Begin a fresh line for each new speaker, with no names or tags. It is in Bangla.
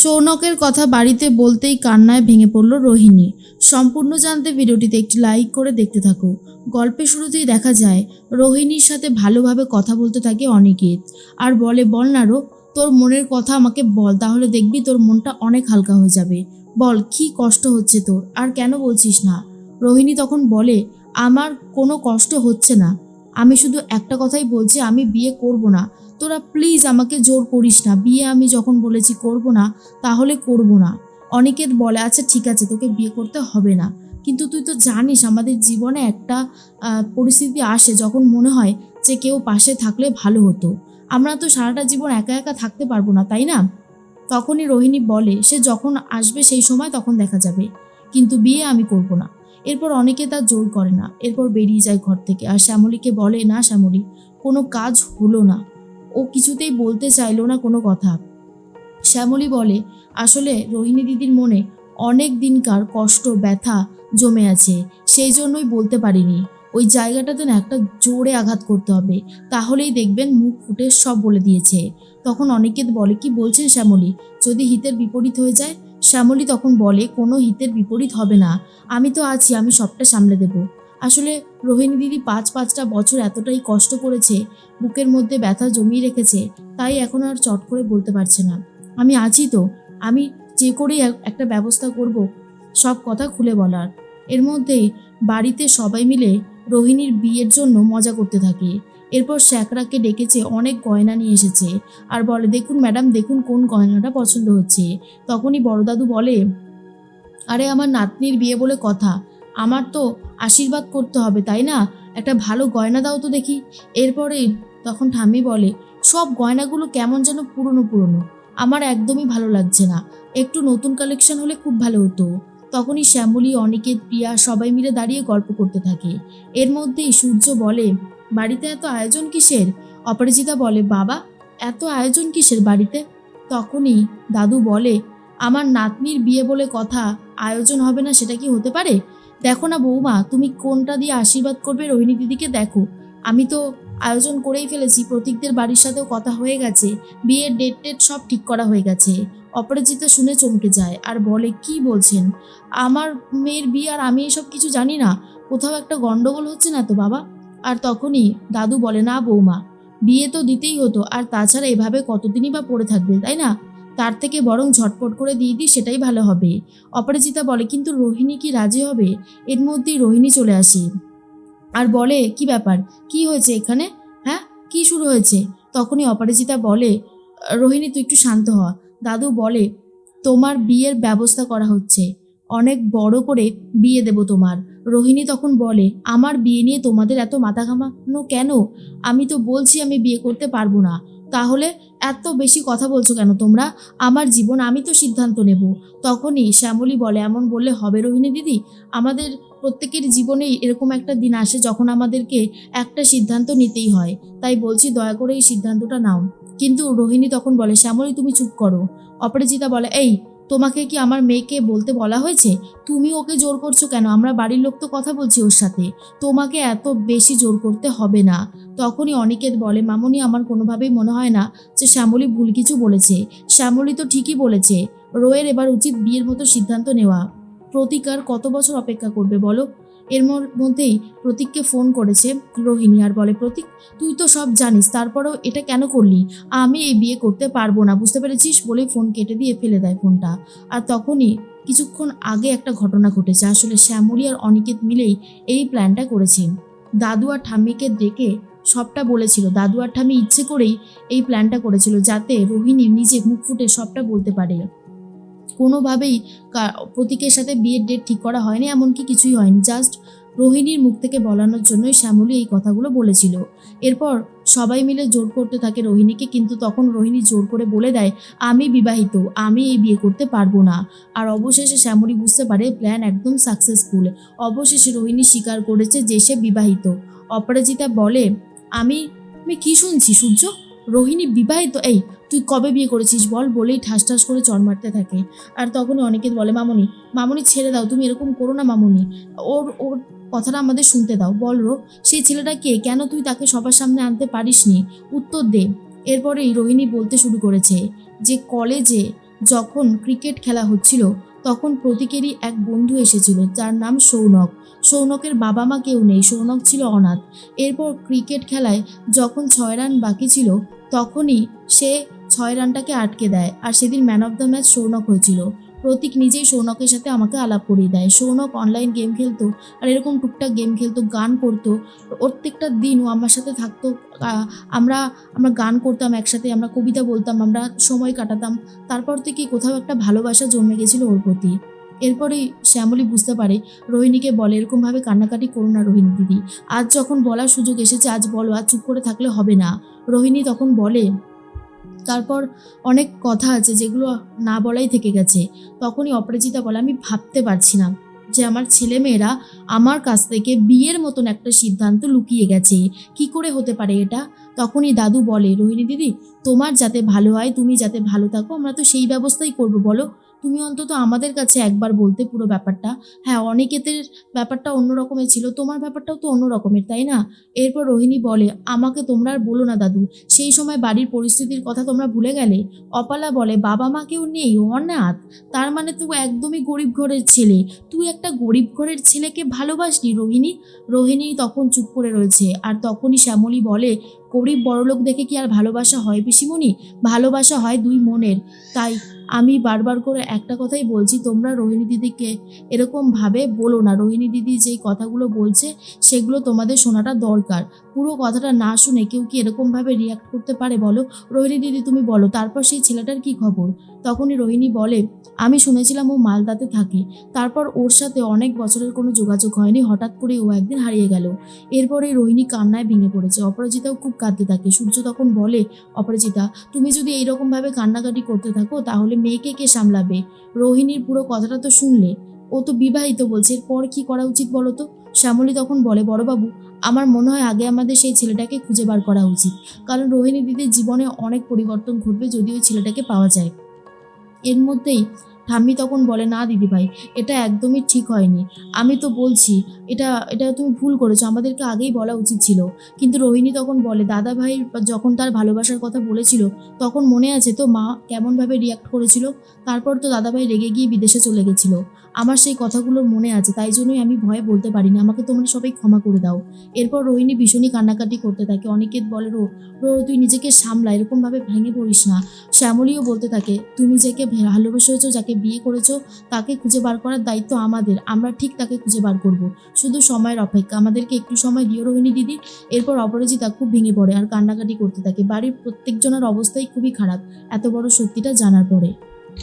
সৌনকের কথা বাড়িতে বলতেই কান্নায় ভেঙে পড়ল রোহিণী। সম্পূর্ণ জানতে ভিডিওটিতে একটি লাইক করে দেখতে থাকো। গল্পের শুরুতেই দেখা যায়, রোহিণীর সাথে ভালোভাবে কথা বলতে থাকে অনিকেত। আর বলে, বল না রো, তোর মনের কথা আমাকে বল, তাহলে দেখবি তোর মনটা অনেক হালকা হয়ে যাবে। বল, কি কষ্ট হচ্ছে তোর, আর কেন বলছিস না? রোহিণী তখন বলে, আমার কোনো কষ্ট হচ্ছে না। আমি শুধু একটা কথাই বলছি, আমি বিয়ে করব না। তোরা প্লিজ আমাকে জোর করিস না। বিয়ে আমি যখন বলেছি করব না, তাহলে করব না। অনেকের বলে আচ্ছা ঠিক আছে, তোকে বিয়ে করতে হবে না। কিন্তু তুই তো জানিস, আমাদের জীবনে একটা পরিস্থিতি আসে যখন মনে হয় যে কেউ পাশে থাকলে ভালো হতো। আমরা তো সারাটা জীবন একা একা থাকতে পারব না, তাই না? তখনই রোহিণী বলে, সে যখন আসবে সেই সময় তখন দেখা যাবে। কিন্তু বিয়ে আমি করব না। এরপর অনেকে তার জোর করে না। এরপর বেরিয়ে যায় ঘর থেকে। আর শ্যামলীকে বলে, না, শ্যামলী, কোনো কাজ হলো না। ও কিছুতেই বলতে চাইলো না কোনো কথা। শ্যামলী বলে, আসলে রোহিণী দিদির মনে অনেক দিনকার কষ্ট, ব্যথা জমে আছে, সেই জন্যই বলতে পারিনি। ওই জায়গাটাতে না একটা জোরে আঘাত করতে হবে, তাহলেই দেখবেন মুখ ফুটে সব বলে দিয়েছে। তখন অনিকেত বলে, কি বলছেন শ্যামলী? যদি হিতের বিপরীত হয়ে যায়? শ্যামলী তখন বলে, কোনো হিতের বিপরীত হবে না। আমি তো আছি, আমি সবটা সামলে দেব। আসলে রোহিণী দিদি পাঁচ পাঁচটা বছর এতটাই কষ্ট করেছে, বুকের মধ্যে ব্যথা জমিয়ে রেখেছে, তাই এখন আর চট করে বলতে পারছে না। আমি আছি তো, আমি যে করেই এক- একটা ব্যবস্থা করব, সব কথা খুলে বলার। এর মধ্যেই বাড়িতে সবাই মিলে রোহিণীর বিয়ের জন্য মজা করতে থাকে। এরপর শ্যাকরাকে ডেকেছে অনেক গয়না নিয়ে এসেছে। আর বলে, দেখুন ম্যাডাম, দেখুন কোন গয়নাটা পছন্দ হচ্ছে। তখনই বড়দাদু বলে, আরে, আমার নাতনির বিয়ে বলে কথা। আমার তো আশীর্বাদ করতে হবে, তাই না? একটা ভালো গয়না দাও তো দেখি। এরপরে তখন ঠাম্মি বলে, সব গয়নাগুলো কেমন যেন পুরনো পুরনো। আমার একদমই ভালো লাগছে না। একটু নতুন কালেকশন হলে খুব ভালো হতো। তখনই শ্যামলী, অনিকেত, প্রিয়া সবাই মিলে দাঁড়িয়ে গল্প করতে থাকে। এর মধ্যেই সূর্য বলে, বাড়িতে এত আয়োজন কিসের? অপরাজিতা বলে, বাবা, এত আয়োজন কিসের বাড়িতে? তখনই দাদু বলে, আমার নাতনির বিয়ে বলে কথা আয়োজন হবে না, সেটা কি হতে পারে? দেখো না বৌমা, তুমি কোনটা দিয়ে আশীর্বাদ করবে রোহিণী দিদিকে দেখো। আমি তো আয়োজন করেই ফেলেছি, প্রতীকদের বাড়ির সাথেও কথা হয়ে গেছে, বিয়ের ডেট টেট সব ঠিক করা হয়ে গেছে। অপরাজিতা শুনে চমকে যায়, আর বলে, কি বলছেন? আমার মেয়ের বিয়ে আর আমি এসব কিছু জানি না। কোথাও একটা গন্ডগোল হচ্ছে না তো বাবা? আর তখনই দাদু বলে, না বৌমা, বিয়ে তো দিতেই হতো, আর তাছাড়া এভাবে কতদিনই বা পড়ে থাকবে, তাই না? তার থেকে বরং ঝটপট করে দিয়ে দিই, সেটাই ভালো হবে। অপরাজিতা বলে, কিন্তু রোহিণী কি রাজি হবে? এর মধ্যেই রোহিণী চলে আসে। আর বলে, কি ব্যাপার? কি হয়েছে এখানে? হ্যাঁ কি শুরু হয়েছে? তখনই অপরাজিতা বলে, রোহিণী, তুই একটু শান্ত হ। দাদু বলে, তোমার বিয়ের ব্যবস্থা করা হচ্ছে। অনেক বড় করে বিয়ে দেব তোমার। রোহিণী তখন বলে, আমার বিয়ে নিয়ে তোমাদের এত মাথা ঘামানো কেন? আমি তো বলছি আমি বিয়ে করতে পারব না। তাহলে এত বেশি কথা বলছো কেন তোমরা? আমার জীবন আমি তো সিদ্ধান্ত নেব। তখনই শ্যামলী বলে, এমন বললে হবে রোহিণী দিদি? আমাদের প্রত্যেকের জীবনেই এরকম একটা দিন আসে যখন আমাদেরকে একটা সিদ্ধান্ত নিতেই হয়। তাই বলছি, দয়া করে এই সিদ্ধান্তটা নাও। কিন্তু রোহিণী তখন বলে, শ্যামলী, তুমি চুপ করো। অপরাজিতা বলে, এই তোমাকে কি আমার মেয়েকে বলতে বলা হয়েছে? তুমি ওকে জোর করছ কেন? আমরা বাড়ির লোক তো কথা বলছি ওর সাথে। তোমাকে এত বেশি জোর করতে হবে না। তখনই অনিকেত বলে, মামনি, আমার কোনোভাবেই মনে হয় না যে শ্যামলী ভুল কিছু বলেছে। শ্যামলী তো ঠিকই বলেছে। রোয়ের এবার উচিত বিয়ের মতো সিদ্ধান্ত নেওয়া। প্রতিকার কত বছর অপেক্ষা করবে বলো? এর মধ্যেই প্রতীককে ফোন করেছে রোহিণী আর বলে, প্রতীক, তুই তো সব জানিস, তারপরেও এটা কেন করলি? আমি এই বিয়ে করতে পারব না, বুঝতে পেরেছিস? বলেই ফোন কেটে দিয়ে ফেলে দেয় ফোনটা। আর তখনই কিছুক্ষণ আগে একটা ঘটনা ঘটেছে। আসলে শ্যামলী আর অনিকেত মিলেই এই প্ল্যানটা করেছে। দাদু আর ঠাম্মিকে ডেকে সবটা বলেছিল। দাদু আর ঠাম্মি ইচ্ছে করেই এই প্ল্যানটা করেছিল যাতে রোহিণী নিজে মুখ ফুটে সবটা বলতে পারে। কোনোভাবেই প্রতীকের সাথে বিয়ের ডেট ঠিক করা হয়নি, এমনকি কিছুই হয়নি। জাস্ট রোহিণীর মুখ থেকে বলানোর জন্যই শ্যামলী এই কথাগুলো বলেছিল। এরপর সবাই মিলে জোর করতে থাকে রোহিণীকে, কিন্তু তখন রোহিণী জোর করে বলে দেয়, আমি বিবাহিত, আমি এই বিয়ে করতে পারব না। আর অবশেষে শ্যামলী বুঝতে পারে প্ল্যান একদম সাকসেসফুল অবশেষে রোহিণী স্বীকার করেছে যে সে বিবাহিত। অপরাজিতা বলে, আমি আমি কি শুনছি সূর্য? রোহিণী বিবাহিত? এই তুই কবে বিয়ে করেছিস বল? বলেই ঠাস ঠাস করে চর মারতে থাকে। আর তখনই অনেকে বলে, মামনি মামনি, ছেড়ে দাও। তুমি এরকম করো না, মামনি। ওর ওর কথাটা আমাদের শুনতে দাও। বল রো, সেই ছেলেটা কে? কেন তুই তাকে সবার সামনে আনতে পারিসনি? উত্তর দে। এরপরেই রোহিণী বলতে শুরু করেছে যে, কলেজে যখন ক্রিকেট খেলা হচ্ছিল, তখন প্রতীকেরই এক বন্ধু এসেছিল, যার নাম সৌনক। সৌনকের বাবা মা কেউ নেই, সৌনক ছিল অনাথ। এরপর ক্রিকেট খেলায় যখন ছয় রান বাকি ছিল, তখনই সে ছয় রানটাকে আটকে দেয় আর সেদিন man of the match Sounak হয়েছিল। প্রতীক নিজেই সৌনকের সাথে আমাকে আলাপ করিয়ে দেয়। সৌনক অনলাইন গেম খেলতো আর এরকম টুকটাক গেম খেলতো, গান করতো। প্রত্যেকটা দিন ও আমার সাথে থাকতো। আমরা আমরা গান করতাম একসাথে, আমরা কবিতা বলতাম, আমরা সময় কাটাতাম। তারপর থেকে কোথাও একটা ভালোবাসা জন্মে গেছিল ওর প্রতি। এরপরেই শ্যামলী বুঝতে পারে, রোহিণীকে বলে এরকমভাবে কান্নাকাটি করো না রোহিণী দিদি। আজ যখন বলার সুযোগ এসেছে, আজ বলো, আজ চুপ করে থাকলে হবে না। রোহিণী তখন বলে তারপর অনেক কথা আছে যেগুলো না বলাই থেকে গেছে। তখনই অপরাজিতা বলে, আমি ভাবতে পারছি না যে আমার ছেলেমেয়েরা আমার কাছ থেকে বিয়ের মতন একটা সিদ্ধান্ত লুকিয়ে গেছে। কি করে হতে পারে এটা? তখনই দাদু বলে, রোহিণী দিদি, তোমার যাতে ভালো হয়, তুমি যাতে ভালো থাকো, আমরা তো সেই ব্যবস্থাই করব, বলো। তুমি অন্তত আমাদের কাছে একবার বলতে পুরো ব্যাপারটা। হ্যাঁ অনিকেতের ব্যাপারটা অন্য রকমের ছিল, তোমার ব্যাপারটাও তো অন্য রকমের, তাই না? এরপর রোহিণী বলে, আমাকে তোমরা আর বলো না দাদু, সেই সময় বাড়ির পরিস্থিতির কথা তোমরা ভুলে গেলে? অপালা বলে, বাবা মা কেউ নেই, অনাথ। তার মানে তুই একদমই গরিব ঘরের ছেলে। তুই একটা গরিব ঘরের ছেলেকে ভালোবাসনি রোহিণী? রোহিণী তখন চুপ করে রয়েছে, আর তখনই শ্যামলী বলে গরিব বড়লোক দেখে কি আর ভালোবাসা হয় পিসিমণি? ভালোবাসা হয় দুই মনের। তাই আমি বারবার করে একটা কথাই বলছি, তোমরা রোহিণী দিদিকে এরকমভাবে বলো না। রোহিণী দিদি যেই কথাগুলো বলছে, সেগুলো তোমাদের শোনাটা দরকার। পুরো কথাটা না শুনে কেউ কি এরকমভাবে রিয়াক্ট করতে পারে বলো? রোহিণী দিদি তুমি বলো, তারপর সেই ছেলেটার কি খবর? তখনই রোহিণী বলে, আমি শুনেছিলাম ও মালদাতে থাকে। তারপর ওর সাথে অনেক বছরের কোনো যোগাযোগ হয়নি, হঠাৎ করে ও একদিন হারিয়ে গেল। এরপরে রোহিণী কান্নায় ভেঙে পড়েছে। অপরাজিতাও খুব কাঁদতে থাকে। সূর্য তখন বলে, অপরাজিতা, তুমি যদি এইরকমভাবে কান্নাকাটি করতে থাকো, তাহলে মেয়েকে কে সামলাবে? রোহিণীর পুরো কথাটা তো শুনলে। ও তো বিবাহিত বলছে, এরপর কি করা উচিত বলো তো? শ্যামলী তখন বলে, বড়বাবু, আমার মনে হয় আগে আমাদের সেই ছেলেটাকে খুঁজে বার করা উচিত। কারণ রোহিণী দিদির জীবনে অনেক পরিবর্তন ঘটবে যদি ওই ছেলেটাকে পাওয়া যায়। এর মধ্যেই ঠাম্মি তখন বলে, না দিদিভাই এটা একদমই ঠিক হয়নি। আমি তো বলছি, এটা এটা তুমি ভুল করেছ, আমাদেরকে আগেই বলা উচিত ছিল। কিন্তু রোহিণী তখন বলে, দাদা ভাই যখন তার ভালোবাসার কথা বলেছিল, তখন মনে আছে তো মা কেমনভাবে রিয়াক্ট করেছিল? তারপর তো দাদাভাই রেগে গিয়ে বিদেশে চলে গেছিল। আমার সেই কথাগুলো মনে আছে, তাই জন্যই আমি ভয়ে বলতে পারি না আমাকে তোমরা সবাই ক্ষমা করে দাও। এরপর রোহিণী ভীষণই কান্নাকাটি করতে থাকে। অনিকেত বলে, রো রো, তুই নিজেকে সামলা, এরকমভাবে ভেঙে পড়িস না। শ্যামলীও বলতে থাকে, তুমি যাকে ভালোবেসেছো, যাকে বিয়ে করেছ, তাকে খুঁজে বার করার দায়িত্ব আমাদের। আমরা ঠিক তাকে খুঁজে বার করব। শুধু সময়ের অপেক্ষা। আমাদেরকে একটু সময় দিও রোহিণী দিদি। এরপর অপরাজিতা খুব ভেঙে পড়ে আর কান্নাকাটি করতে থাকে। বাড়ির প্রত্যেকজনের অবস্থাই খুবই খারাপ। এত বড় সত্যিটা জানার পরে।